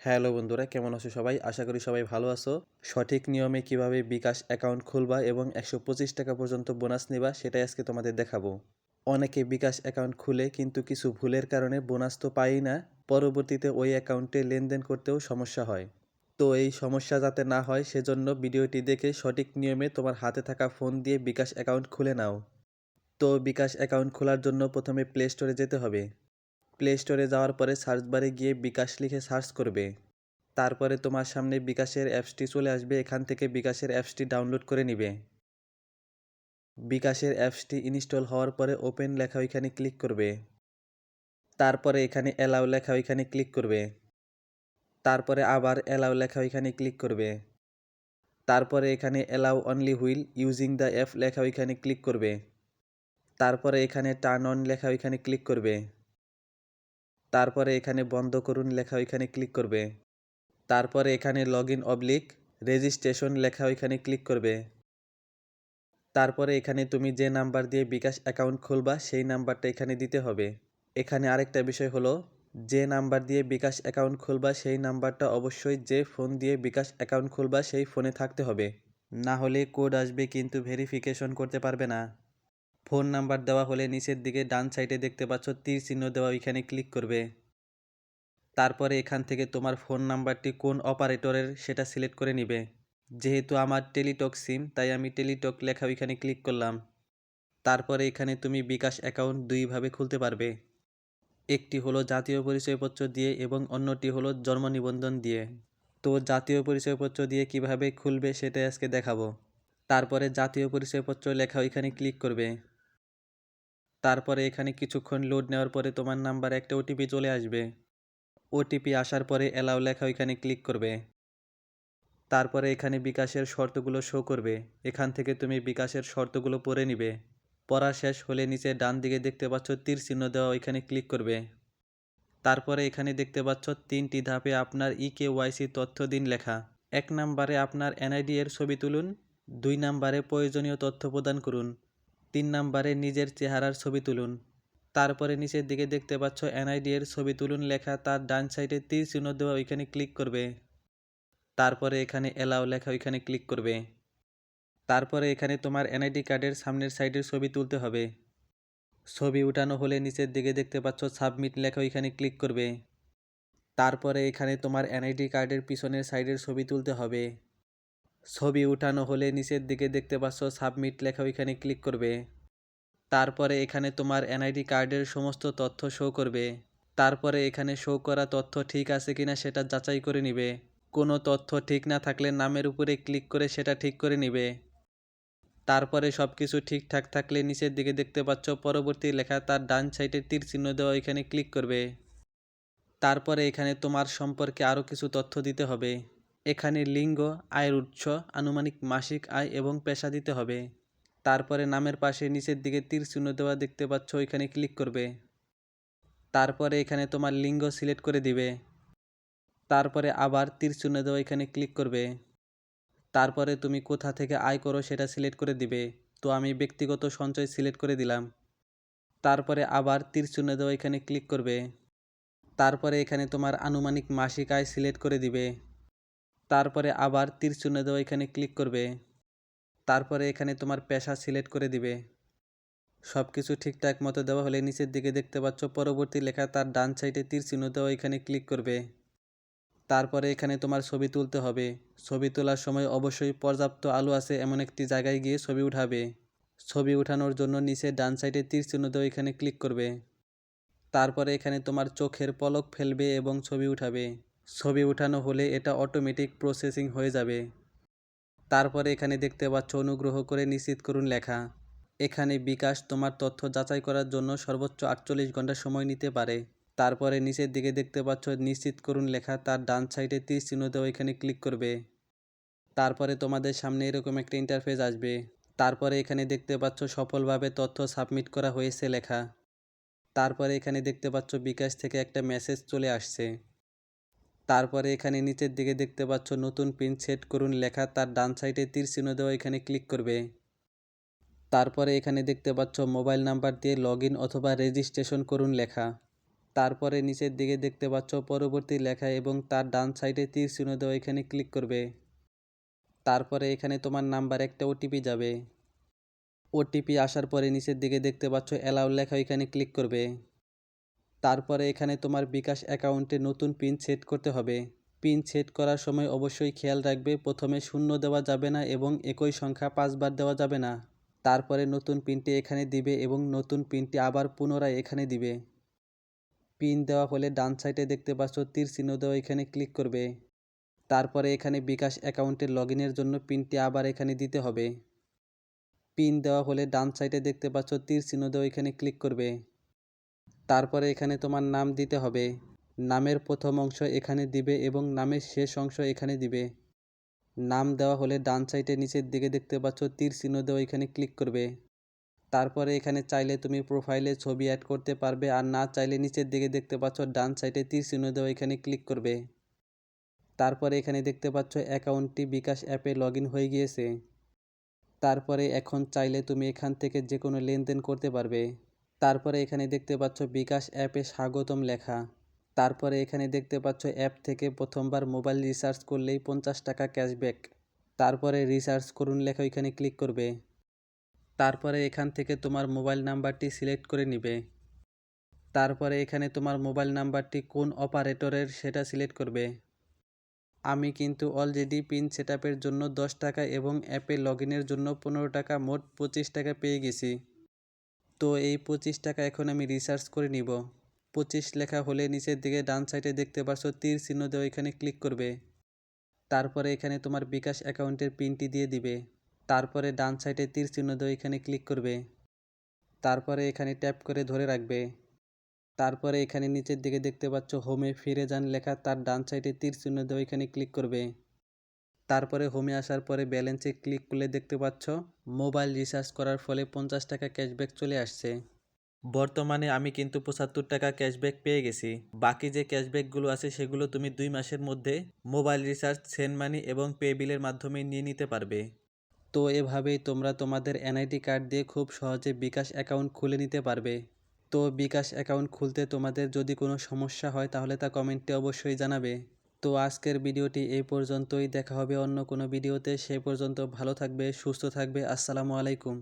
Hello বন্ধুরা, কেমন আছো সবাই? আশা করি সবাই ভালো আছো। সঠিক নিয়মে কীভাবে বিকাশ অ্যাকাউন্ট খুলবা এবং একশো পঁচিশ টাকা পর্যন্ত বোনাস নেবা, সেটাই আজকে তোমাদের দেখাবো। অনেকে বিকাশ অ্যাকাউন্ট খুলে কিন্তু কিছু ভুলের কারণে বোনাস তো পাই না, পরবর্তীতে ওই অ্যাকাউন্টে লেনদেন করতেও সমস্যা হয়। তো এই সমস্যা যাতে না হয়, সেজন্য ভিডিওটি দেখে সঠিক নিয়মে তোমার হাতে থাকা ফোন দিয়ে বিকাশ অ্যাকাউন্ট খুলে নাও। তো বিকাশ অ্যাকাউন্ট খোলার জন্য প্রথমে প্লে স্টোরে যেতে হবে। প্লে স্টোরে যাওয়ার পরে সার্চ বারে গিয়ে বিকাশ লিখে সার্চ করবে। তারপরে তোমার সামনে বিকাশের অ্যাপসটি চলে আসবে, এখান থেকে বিকাশের অ্যাপসটি ডাউনলোড করে নিবে। বিকাশের অ্যাপসটি ইনস্টল হওয়ার পরে ওপেন লেখা ওইখানে ক্লিক করবে। তারপরে এখানে অ্যালাউ লেখা ওইখানে ক্লিক করবে। তারপরে আবার অ্যালাউ লেখা ওইখানে ক্লিক করবে। তারপরে এখানে allow only while using the app লেখা ওইখানে ক্লিক করবে। তারপরে এখানে টার্ন অন লেখা ওইখানে ক্লিক করবে। তারপরে এখানে বন্ধ করুন, লেখা ওইখানে ক্লিক করবে। তারপরে এখানে লগ ইন অবলিক রেজিস্ট্রেশন লেখা ওইখানে ক্লিক করবে। তারপরে এখানে তুমি যে নাম্বার দিয়ে বিকাশ অ্যাকাউন্ট খুলবা, সেই নাম্বারটা এখানে দিতে হবে। এখানে আরেকটা বিষয় হলো, যে নাম্বার দিয়ে বিকাশ অ্যাকাউন্ট খুলবা, সেই নাম্বারটা অবশ্যই যে ফোন দিয়ে বিকাশ অ্যাকাউন্ট খুলবা, সেই ফোনে থাকতে হবে। না হলে কোড আসবে কিন্তু ভেরিফিকেশন করতে পারবে না। ফোন নাম্বার দেওয়া হলে নিচের দিকে ডান সাইডে দেখতে পাচ্ছ তীর চিহ্ন দেওয়া, ওইখানে ক্লিক করবে। তারপরে এখান থেকে তোমার ফোন নাম্বারটি কোন অপারেটরের সেটা সিলেক্ট করে নিবে। যেহেতু আমার টেলিটক সিম, তাই আমি টেলিটক লেখা ওইখানে ক্লিক করলাম। তারপরে এখানে তুমি বিকাশ অ্যাকাউন্ট দুইভাবে খুলতে পারবে। একটি হলো জাতীয় পরিচয়পত্র দিয়ে এবং অন্যটি হলো জন্ম নিবন্ধন দিয়ে। তো জাতীয় পরিচয়পত্র দিয়ে কীভাবে খুলবে সেটাই আজকে দেখাবো। তারপরে জাতীয় পরিচয়পত্র লেখা ওইখানে ক্লিক করবে। তারপরে এখানে কিছুক্ষণ লোড নেওয়ার পরে তোমার নাম্বার একটা ওটিপি চলে আসবে। ওটিপি আসার পরে অ্যালাউ লেখা ওইখানে ক্লিক করবে। তারপরে এখানে বিকাশের শর্তগুলো শো করবে। এখান থেকে তুমি বিকাশের শর্তগুলো পড়ে নিবে। পড়া শেষ হলে নিচে ডান দিকে দেখতে পাচ্ছ তীর চিহ্ন দেওয়া ওইখানে ক্লিক করবে। তারপরে এখানে দেখতে পাচ্ছ তিনটি ধাপে আপনার ই কে ওয়াইসি তথ্য দিন লেখা। এক নম্বরে আপনার এনআইডি এর ছবি তুলুন। দুই নম্বরে প্রয়োজনীয় তথ্য প্রদান করুন। তিন নম্বরে নিজের চেহারার ছবি তুলুন। তারপরে নিচের দিকে দেখতে পাচ্ছ এনআইডি এর ছবি তুলুন লেখা, তার ডান সাইডে তীর চিহ্ন দেওয়া ওইখানে ক্লিক করবে। তারপরে এখানে এলাও লেখা ওইখানে ক্লিক করবে। তারপরে এখানে তোমার এনআইডি কার্ডের সামনের সাইডের ছবি তুলতে হবে। ছবি উঠানো হলে নিচের দিকে দেখতে পাচ্ছ সাবমিট লেখা ওইখানে ক্লিক করবে। তারপরে এখানে তোমার এনআইডি কার্ডের পিছনের সাইডের ছবি তুলতে হবে। ছবি উঠানো হলে নিচের দিকে দেখতে পাচ্ছ সাবমিট লেখা ওইখানে ক্লিক করবে। তারপরে এখানে তোমার এনআইডি কার্ডের সমস্ত তথ্য শো করবে। তারপরে এখানে শো করা তথ্য ঠিক আছে কিনা সেটা যাচাই করে নিবে। কোনো তথ্য ঠিক না থাকলে নামের উপরে ক্লিক করে সেটা ঠিক করে নিবে। তারপরে সব কিছু ঠিকঠাক থাকলে নিচের দিকে দেখতে পাচ্ছ পরবর্তী লেখা তার ডান সাইডে তীর চিহ্ন দেওয়া এখানে ক্লিক করবে। তারপরে এখানে তোমার সম্পর্কে আরও কিছু তথ্য দিতে হবে। এখানে লিঙ্গ, আয়ের উৎস, আনুমানিক মাসিক আয় এবং পেশা দিতে হবে। তারপরে নামের পাশে নিচের দিকে তীর চিহ্ন দেওয়া দেখতে পাচ্ছ, ওইখানে ক্লিক করবে। তারপরে এখানে তোমার লিঙ্গ সিলেক্ট করে দিবে। তারপরে আবার তীর চিহ্ন দেওয়া এখানে ক্লিক করবে। তারপরে তুমি কোথা থেকে আয় করো সেটা সিলেক্ট করে দিবে। তো আমি ব্যক্তিগত সঞ্চয় সিলেক্ট করে দিলাম। তারপরে আবার তীর চিহ্ন দেওয়া এখানে ক্লিক করবে। তারপরে এখানে তোমার আনুমানিক মাসিক আয় সিলেক্ট করে দিবে। তারপরে আবার তীর চিহ্ন দেওয়া এখানে ক্লিক করবে। তারপরে এখানে তোমার পেশা সিলেক্ট করে দিবে। সব কিছু ঠিকঠাক মতো দেওয়া হলে নিচের দিকে দেখতে পাচ্ছ পরবর্তী লেখা তার ডান সাইডে তীর চিহ্ন দেওয়া এখানে ক্লিক করবে। তারপরে এখানে তোমার ছবি তুলতে হবে। ছবি তোলার সময় অবশ্যই পর্যাপ্ত আলো আছে এমন একটি জায়গায় গিয়ে ছবি উঠাবে। ছবি উঠানোর জন্য নিচে ডান সাইডে তীর চিহ্ন দেওয়া এখানে ক্লিক করবে। তারপরে এখানে তোমার চোখের পলক ফেলবে এবং ছবি উঠাবে। ছবি উঠানো হলে এটা অটোমেটিক প্রসেসিং হয়ে যাবে। তারপরে এখানে দেখতে পাচ্ছ অনুগ্রহ করে নিশ্চিত করুন লেখা। এখানে বিকাশ তোমার তথ্য যাচাই করার জন্য সর্বোচ্চ আটচল্লিশ ঘণ্টা সময় নিতে পারে। তারপরে নিচের দিকে দেখতে পাচ্ছ নিশ্চিত করুন লেখা, তার ডান সাইডে তীর দেওয়া এখানে ক্লিক করবে। তারপরে তোমাদের সামনে এরকম একটা ইন্টারফেস আসবে। তারপরে এখানে দেখতে পাচ্ছ সফলভাবে তথ্য সাবমিট করা হয়েছে লেখা। তারপরে এখানে দেখতে পাচ্ছ বিকাশ থেকে একটা মেসেজ চলে আসছে। তারপরে এখানে নিচের দিকে দেখতে পাচ্ছ নতুন পিন সেট করুন লেখা, তার ডান সাইডে তীর চিহ্ন দেওয়া এখানে ক্লিক করবে। তারপরে এখানে দেখতে পাচ্ছ মোবাইল নাম্বার দিয়ে লগ অথবা রেজিস্ট্রেশন করুন লেখা। তারপরে নিচের দিকে দেখতে পাচ্ছ পরবর্তী লেখা এবং তার ডান সাইডে তীর চিহ্ন দেওয়া এখানে ক্লিক করবে। তারপরে এখানে তোমার নাম্বার একটা ওটিপি যাবে। ওটিপি আসার পরে নিচের দিকে দেখতে পাচ্ছ অ্যালাউ লেখা এখানে ক্লিক করবে। তারপরে এখানে তোমার বিকাশ অ্যাকাউন্টে নতুন পিন সেট করতে হবে। পিন সেট করার সময় অবশ্যই খেয়াল রাখবে, প্রথমে শূন্য দেওয়া যাবে না এবং একই সংখ্যা পাঁচবার দেওয়া যাবে না। তারপরে নতুন পিনটি এখানে দিবে এবং নতুন পিনটি আবার পুনরায় এখানে দিবে। পিন দেওয়া হলে ডান সাইডে দেখতে পাচ্ছ তীর চিহ্ন দেওয়া এখানে ক্লিক করবে। তারপরে এখানে বিকাশ অ্যাকাউন্টে লগ জন্য পিনটি আবার এখানে দিতে হবে। পিন দেওয়া হলে ডান সাইডে দেখতে পাচ্ছ তীর চিহ্ন দেওয়া এখানে ক্লিক করবে। তারপরে এখানে তোমার নাম দিতে হবে। নামের প্রথম অংশ এখানে দিবে এবং নামের শেষ অংশ এখানে দিবে। নাম দেওয়া হলে ডান সাইডে নিচের দিকে দেখতে পাচ্ছ তীর চিহ্ন দেওয়া এখানে ক্লিক করবে। তারপরে এখানে চাইলে তুমি প্রোফাইলে ছবি অ্যাড করতে পারবে আর না চাইলে নিচের দিকে দেখতে পাচ্ছ ডান সাইডে তীর চিহ্ন দেওয়া এখানে ক্লিক করবে। তারপরে এখানে দেখতে পাচ্ছ অ্যাকাউন্টটি বিকাশ অ্যাপে লগ হয়ে গিয়েছে। তারপরে এখন চাইলে তুমি এখান থেকে যে কোনো লেনদেন করতে পারবে। তারপরে এখানে দেখতে পাচ্ছ বিকাশ অ্যাপে স্বাগতম লেখা। তারপরে এখানে দেখতে পাচ্ছ অ্যাপ থেকে প্রথমবার মোবাইল রিচার্জ করলেই পঞ্চাশ টাকা ক্যাশব্যাক। তারপরে রিচার্জ করুন লেখা এখানে ক্লিক করবে। তারপরে এখান থেকে তোমার মোবাইল নাম্বারটি সিলেক্ট করে নিবে। তারপরে এখানে তোমার মোবাইল নাম্বারটি কোন অপারেটরের সেটা সিলেক্ট করবে। আমি কিন্তু অলরেডি পিন সেটআপের জন্য দশ টাকা এবং অ্যাপে লগ জন্য পনেরো টাকা, মোট পঁচিশ টাকা পেয়ে গেছি। তো এই পঁচিশ টাকা এখন আমি রিচার্জ করে নিব। পঁচিশ লেখা হলে নিচের দিকে ডান সাইডে দেখতে পাচ্ছ তীর চিহ্ন দেওয়া এখানে ক্লিক করবে। তারপরে এখানে তোমার বিকাশ অ্যাকাউন্টের পিনটি দিয়ে দিবে। তারপরে ডান সাইডে তীর চিহ্ন দেওয়া এখানে ক্লিক করবে। তারপরে এখানে ট্যাপ করে ধরে রাখবে। তারপরে এখানে নিচের দিকে দেখতে পাচ্ছ হোমে ফিরে যান লেখা তার ডান সাইডে তীর চিহ্ন দেওয়া এখানে ক্লিক করবে। তারপরে হোমে আসার পরে ব্যালেন্সে ক্লিক করলে দেখতে পাচ্ছ মোবাইল রিচার্জ করার ফলে পঞ্চাশ টাকা ক্যাশব্যাক চলে আসছে। বর্তমানে আমি কিন্তু পঁচাত্তর টাকা ক্যাশব্যাক পেয়ে গেছি। বাকি যে ক্যাশব্যাকগুলো আছে সেগুলো তুমি দুই মাসের মধ্যে মোবাইল রিচার্জ সেন্ড মানি এবং পে বিলের মাধ্যমে নিয়ে নিতে পারবে। তো এভাবেই তোমরা তোমাদের এনআইডি কার্ড দিয়ে খুব সহজে বিকাশ অ্যাকাউন্ট খুলে নিতে পারবে। তো বিকাশ অ্যাকাউন্ট খুলতে তোমাদের যদি কোনো সমস্যা হয় তাহলে তা কমেন্টে অবশ্যই জানাবে। তো আজকের ভিডিওটি এই পর্যন্তই। দেখা হবে অন্য কোনো ভিডিওতে। সে পর্যন্ত ভালো থাকবে, সুস্থ থাকবে। আসসালামু আলাইকুম।